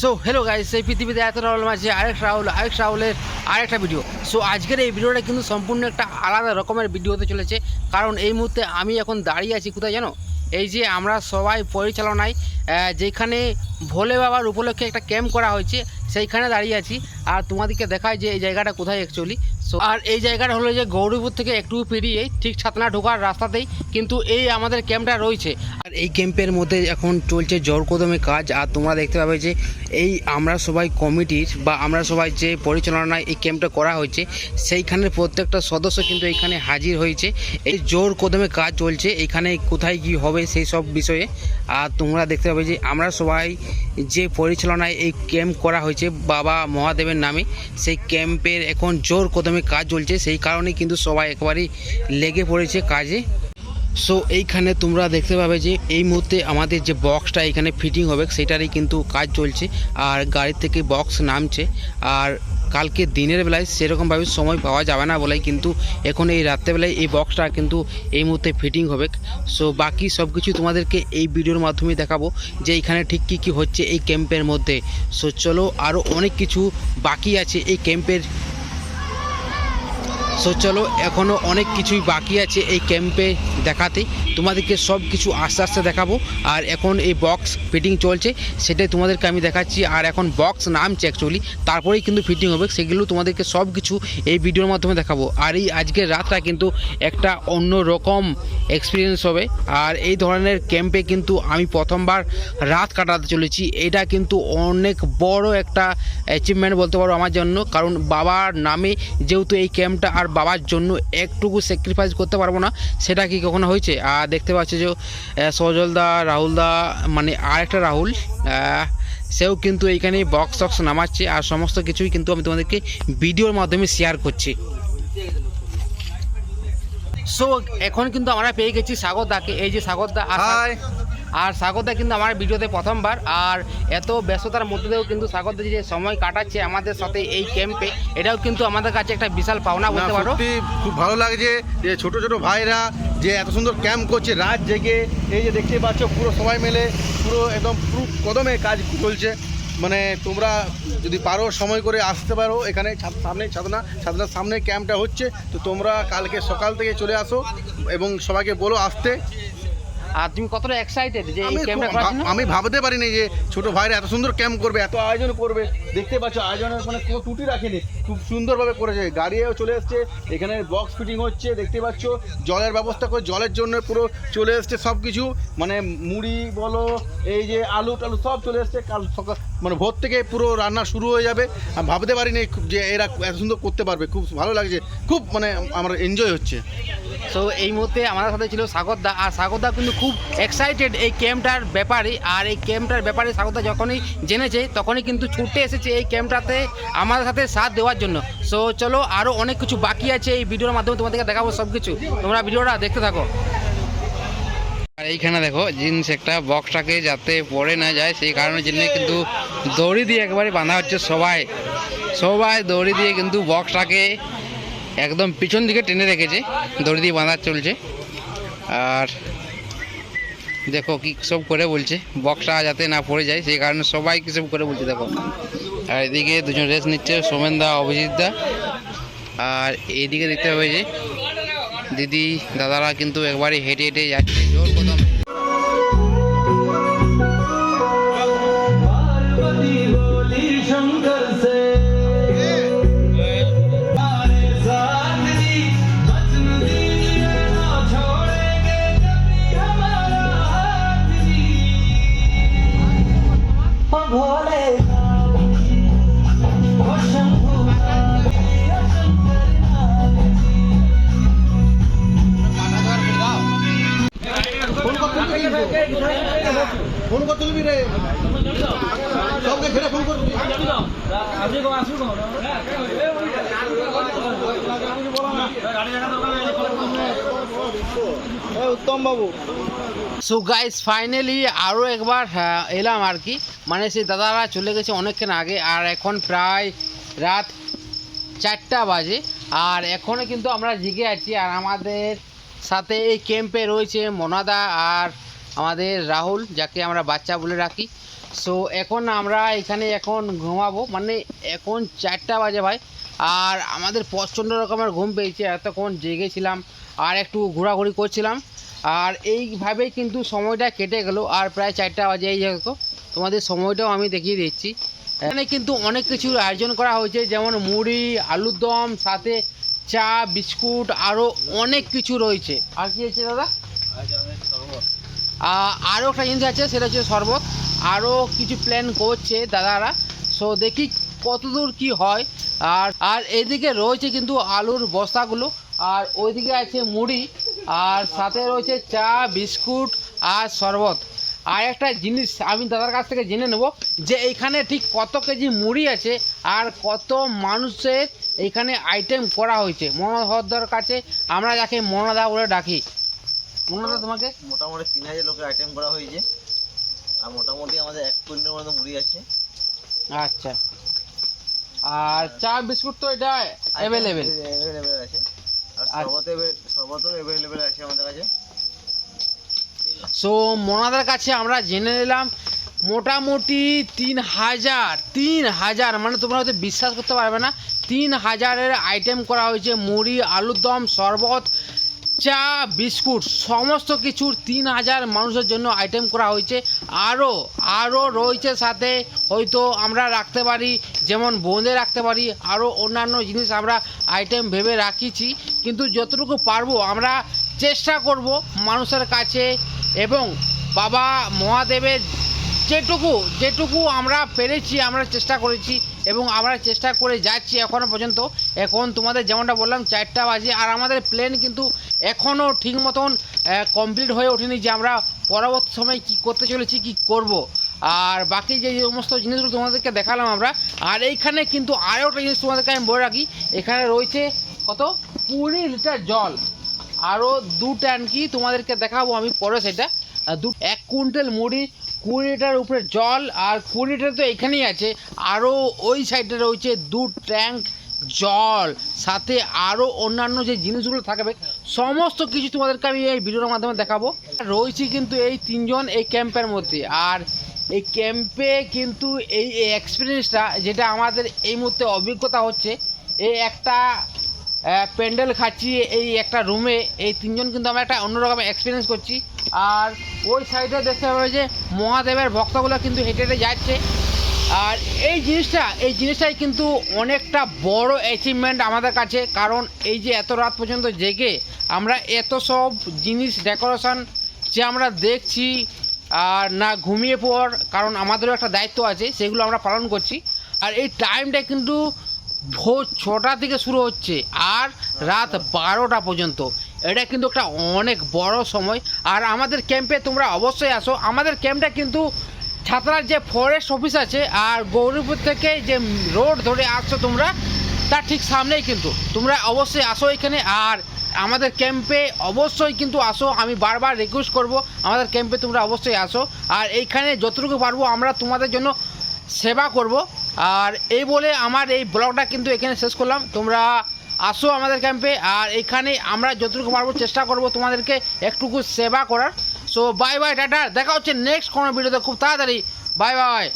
So hello guys এই পৃথিবীতে এত রাহুল আছে আরেক রাহুল, আরেক রাহুলের আরেকটা ভিডিও সো আজকের এই ভিডিওটা কিন্তু সম্পূর্ণ একটা আলাদা রকমের ভিডিও হতে চলেছে। কারণ এই মুহূর্তে আমি এখন দাঁড়িয়ে আছি কোথায় জানো? এই যে আমরা সবাই পরিচালনায় যেখানে ভোলে বাবার উপলক্ষে একটা ক্যাম্প করা হয়েছে, সেইখানে দাঁড়িয়ে আছি। আর তোমাদেরকে দেখায় যে এই জায়গাটা কোথায় অ্যাকচুয়ালি সো আর এই জায়গাটা হলো যে গৌরীপুর থেকে একটু পেরিয়ে ঠিক ছাতনা ঢোকার রাস্তাতেই কিন্তু এই আমাদের ক্যাম্পটা রয়েছে। আর এই ক্যাম্পের মধ্যে এখন চলছে জোর কদমে কাজ। আর তোমরা দেখতে পাবে যে এই আমরা সবাই কমিটির বা আমরা সবাই যে পরিচালনায় এই ক্যাম্পটা করা হয়েছে, সেইখানের প্রত্যেকটা সদস্য কিন্তু এখানে হাজির হয়েছে। এই জোর কদমে কাজ চলছে। এখানে কোথায় কি হবে সেই সব বিষয়ে, আর তোমরা দেখতে পাবে যে আমরা সবাই যে পরিচালনায় এই ক্যাম্প করা হয়েছে বাবা মহাদেবের নামে, সেই ক্যাম্পের এখন জোর কদমে কাজ চলছে, সেই কারণে কিন্তু সবাই একবারই লেগে পড়েছে কাজে। সো এইখানে তোমরা দেখতে পাবে যে এই মুহূর্তে আমাদের যে বক্সটা এখানে ফিটিং হবে, সেটারই কিন্তু কাজ চলছে, আর গাড়ি থেকে বক্স নামছে, আর কালকে দিনের বেলায় সেরকমভাবে সময় পাওয়া যাবে না বলেই কিন্তু এখন এই রাত্রেবেলায় এই বক্সটা কিন্তু এই মুহূর্তে ফিটিং হবে। সো বাকি সব কিছু তোমাদেরকে এই ভিডিওর মাধ্যমে দেখাবো যে এখানে ঠিক কী কী হচ্ছে এই ক্যাম্পের মধ্যে। সো চলো আরও অনেক কিছু বাকি আছে এই ক্যাম্পের সো চলো এখনও অনেক কিছুই বাকি আছে এই ক্যাম্পে দেখাতে। তোমাদেরকে সব কিছু আস্তে আস্তে দেখাবো। আর এখন এই বক্স ফিটিং চলছে, সেটাই তোমাদেরকে আমি দেখাচ্ছি। আর এখন বক্স নামছে অ্যাকচুয়ালি তারপরেই কিন্তু ফিটিং হবে, সেগুলো তোমাদেরকে সব কিছু এই ভিডিওর মাধ্যমে দেখাবো। আর এই আজকের রাতটা কিন্তু একটা অন্য রকম এক্সপিরিয়েন্স হবে। আর এই ধরনের ক্যাম্পে কিন্তু আমি প্রথমবার রাত কাটাতে চলেছি। এটা কিন্তু অনেক বড় একটা অ্যাচিভমেন্ট বলতে পারো আমার জন্য। কারণ বাবার নামে যেহেতু এই ক্যাম্পটা বাবার জন্য একটুকু স্যাক্রিফাইস করতে পারব না, সেটা কি কখনো হয়েছে? আর দেখতে পাচ্ছি যে সজল দা, রাহুল দা মানে আর একটা রাহুল সেও কিন্তু এইখানে বক্স টক্স নামাচ্ছে আর সমস্ত কিছুই কিন্তু আমি তোমাদেরকে ভিডিওর মাধ্যমে শেয়ার করছি। সো এখন কিন্তু আমরা পেয়ে গেছি সাগরদাকে এই যে সাগরদা হাই আর সাগরদা কিন্তু আমার ভিডিওতে প্রথমবার আর এত ব্যস্ততার মধ্যে দিয়েও কিন্তু সাগরদা যে সময় কাটাচ্ছে আমাদের সাথে এই ক্যাম্পে এটাও কিন্তু আমাদের কাছে একটা বিশাল পাওনা বলতে পারো। খুব ভালো লাগছে যে ছোট ছোট ভাইরা যে এত সুন্দর ক্যাম্প করছে রাত জেগে এই যে দেখতে পাচ্ছ পুরো সবাই মিলে পুরো একদম পুরো কদমে কাজ চলছে। মানে তোমরা যদি পারো সময় করে আসতে পারো এখানে সামনে ছাদনা ছাদনার সামনে ক্যাম্পটা হচ্ছে। তো তোমরা কালকে সকাল থেকে চলে আসো এবং সবাইকে বলো আসতে। আর তুমি কতটা এক্সাইটেড যে এই আমি ক্যাম্পটা করার জন্য? আমি ভাবতে পারিনি যে ছোট ভাইরা এত সুন্দর ক্যাম্প করবে এত আয়োজন করবে। দেখতে পাচ্ছ আয়োজনের মানে কোনো ত্রুটি রাখেনি খুব সুন্দরভাবে করেছে। গাড়িও চলে এসছে এখানে বক্স ফিটিং হচ্ছে দেখতে পাচ্ছ জলের ব্যবস্থা করে জলের জন্য পুরো চলে এসছে সব কিছু মানে মুড়ি বলো এই যে আলু টালু সব চলে এসছে। কাল সকাল মানে ভোর থেকে পুরো রান্না শুরু হয়ে যাবে। আমি ভাবতে পারিনি যে এরা এত সুন্দর করতে পারবে। খুব ভালো লাগছে খুব মানে আমার এনজয় হচ্ছে। সো এই মুহূর্তে আমার সাথে ছিল সাগরদা আর সাগরদা কিন্তু খুব এক্সাইটেড এই ক্যাম্পটার ব্যাপারে। আর এই ক্যাম্পটার ব্যাপারে সাগরদা যখনই জেনেছে, তখনই কিন্তু ছুটে এসেছে এই ক্যাম্পটাতে আমাদের সাথে সাথ দেওয়ার জন্য। সো চলো আরও অনেক কিছু বাকি আছে এই ভিডিওর মাধ্যমে তোমাদেরকে দেখাবো সব কিছু তোমরা ভিডিওটা দেখতে থাকো। আর এইখানে দেখো, জিন্স একটা বক্সটাকে যাতে পড়ে না যায়, সেই কারণের জন্য কিন্তু দড়ি দিয়ে একবারে বাঁধা হচ্ছে সবাই। সবাই দড়ি দিয়ে কিন্তু বক্সটাকে একদম পিছন দিকে টেনে রেখেছে, দড়ি দিয়ে বাঁধা চলছে। আর দেখো কি সব করে বলছে। বক্সটা যাতে না পড়ে যায়, সেই কারণে সবাই কি সব করে বলছে, দেখো। আর এদিকে দুজন রেস্ট নিচ্ছে, সোমেন দা, অভিজিৎ দা। আর এইদিকে দেখতে হবে যে, দিদি, দাদারা কিন্তু একবারে হেঁটে হেঁটে যাচ্ছে, জোর কদম। ফোন রে? সবকে ঘিরে ফোন করবি? উত্তম বাবু। সো গাইস ফাইনালি আরও একবার হ্যাঁ, এলাম আর কি। মানে সেই দাদারা চলে গেছে অনেকক্ষণ আগে আর এখন প্রায় রাত চারটা বাজে। আর এখনও কিন্তু আমরা জিগে আছি আর আমাদের সাথে এই ক্যাম্পে রয়েছে মনাদা আর আমাদের রাহুল, যাকে আমরা বাচ্চা বলে রাখি। সো এখন আমরা এখানে এখন ঘুমাবো। মানে এখন চারটা বাজে ভাই। আর আমাদের প্রচণ্ড রকমের ঘুম পেয়েছে। এতক্ষণ জেগেছিলাম আর একটু ঘোরাঘুরি করছিলাম। আর এইভাবেই কিন্তু সময়টা কেটে গেল। আর প্রায় চারটা বাজে। এই দেখো, তোমাদের সময়টাও আমি দেখিয়ে দিচ্ছি। এখানে কিন্তু অনেক কিছুর আয়োজন করা হয়েছে। যেমন মুড়ি, আলুর দম, সাথে চা, বিস্কুট আরও অনেক কিছু রয়েছে। আর কি আছে দাদা? আরও একটা জিনিস আছে, সেটা হচ্ছে শরবত। আরও কিছু প্ল্যান করছে দাদারা। সো দেখি কতদূর কি হয়। আর আর এদিকে রয়েছে কিন্তু আলুর বস্তাগুলো। আর ওইদিকে আছে মুড়ি। আর সাথে রয়েছে চা, বিস্কুট আর শরবত। আর একটা জিনিস আমি দাদার কাছ থেকে জেনে নেব যে এইখানে ঠিক কত কেজি মুড়ি আছে আর কত মানুষের এইখানে আইটেম করা হয়েছে। মনোহর হরদার কাছে আমরা যাকে মনোদা বলে ডাকি। মনোদা তোমাকে? মোটামুটি তিন হাজার লোকের আইটেম করা হয়েছে। আর মোটামুটি আমাদের এক কুইন্টাল মতো মুড়ি আছে। আচ্ছা। আর চা বিস্কুট তো এটা অ্যাভেলেবেল অ্যাভেলেবেল আছে। আর আর- শরবতও অ্যাভেলেবেল আছে আমাদের কাছে। সো মোনাদার কাছে আমরা জেনে নিলাম মোটামুটি তিন হাজার তিন হাজার মানে তোমরা হয়তো বিশ্বাস করতে পারবে না তিন হাজারের আইটেম করা হয়েছে মুড়ি আলুর দম শরবত চা, বিস্কুট, সমস্ত কিছুর তিন হাজার মানুষের জন্য আইটেম করা হয়েছে। আরও আরও রয়েছে সাথে, হয়তো আমরা রাখতে পারি, যেমন বোঁদে রাখতে পারি, আরও অন্যান্য জিনিস আমরা আইটেম ভেবে রাখিছি। কিন্তু যতটুকু পারব, আমরা চেষ্টা করব মানুষের কাছে এবং বাবা মহাদেবের যেটুকু যেটুকু আমরা পেরেছি, আমরা চেষ্টা করেছি এবং আমরা চেষ্টা করে যাচ্ছি এখনও পর্যন্ত। এখন তোমাদের যেমনটা বললাম, চারটা বাজে আর আমাদের প্লেন কিন্তু এখনও ঠিক মতন কমপ্লিট হয়ে ওঠেনি যে আমরা পরবর্তী সময় কি করতে চলেছি, কি করব। আর বাকি যে সমস্ত জিনিসগুলো তোমাদেরকে দেখালাম আমরা, আর এইখানে কিন্তু আরও একটা জিনিস তোমাদেরকে আমি বলে রাখি, এখানে রয়েছে কত? কুড়ি লিটার জল। আরও দু ট্যাঙ্কি তোমাদেরকে দেখাবো আমি পরে সেটা। দু এক কুইন্টাল মুড়ি কুড়ি লিটার উপরে জল, আর কুড়ি লিটার তো এখানেই আছে। আরও ওই সাইডে রয়েছে দু ট্যাঙ্ক জল। সাথে আরও অন্যান্য যে জিনিসগুলো থাকবে, সমস্ত কিছু তোমাদেরকে আমি এই ভিডিওর মাধ্যমে দেখাবো। রয়েছি কিন্তু এই তিনজন এই ক্যাম্পের মধ্যে, আর এই ক্যাম্পে কিন্তু এই এক্সপিরিয়েন্সটা যেটা আমাদের এই মুহূর্তে অভিজ্ঞতা হচ্ছে, এই একটা প্যান্ডেল খাচ্ছি, এই একটা রুমে এই তিনজন কিন্তু আমরা একটা অন্যরকম এক্সপিরিয়েন্স করছি। আর ওই সাইডে দেখতে পাবে যে মহাদেবের ভক্তগুলো কিন্তু হেঁটে হেঁটে যাচ্ছে। আর এই জিনিসটা, এই জিনিসটাই কিন্তু অনেকটা বড় অ্যাচিভমেন্ট আমাদের কাছে, কারণ এই যে এত রাত পর্যন্ত জেগে আমরা এত সব জিনিস ডেকোরেশন যে আমরা দেখছি, আর না ঘুমিয়ে পড় কারণ আমাদেরও একটা দায়িত্ব আছে, সেগুলো আমরা পালন করছি। আর এই টাইমটা কিন্তু ভোর ছটা থেকে শুরু হচ্ছে, আর রাত বারোটা পর্যন্ত। এটা কিন্তু একটা অনেক বড় সময়। আর আমাদের ক্যাম্পে তোমরা অবশ্যই আসো। আমাদের ক্যাম্পটা কিন্তু ছাত্রার যে ফরেস্ট অফিস আছে আর গৌরীপুর থেকে যে রোড ধরে আসছো তোমরা, তার ঠিক সামনেই কিন্তু। তোমরা অবশ্যই আসো এখানে। আর আমাদের ক্যাম্পে অবশ্যই কিন্তু আসো। আমি বারবার রিকোয়েস্ট করব, আমাদের ক্যাম্পে তোমরা অবশ্যই আসো। আর এইখানে যতটুকু পারব, আমরা তোমাদের জন্য সেবা করব। আর এই বলে আমার এই ব্লগটা কিন্তু এখানে শেষ করলাম। তোমরা আসো আমাদের ক্যাম্পে আর এখানে আমরা যতটুকু পারব চেষ্টা করব তোমাদেরকে একটুকু সেবা করার। So bye bye tata. দেখা হচ্ছে নেক্সট কোনো ভিডিওতে খুব তাড়াতাড়ি। Bye bye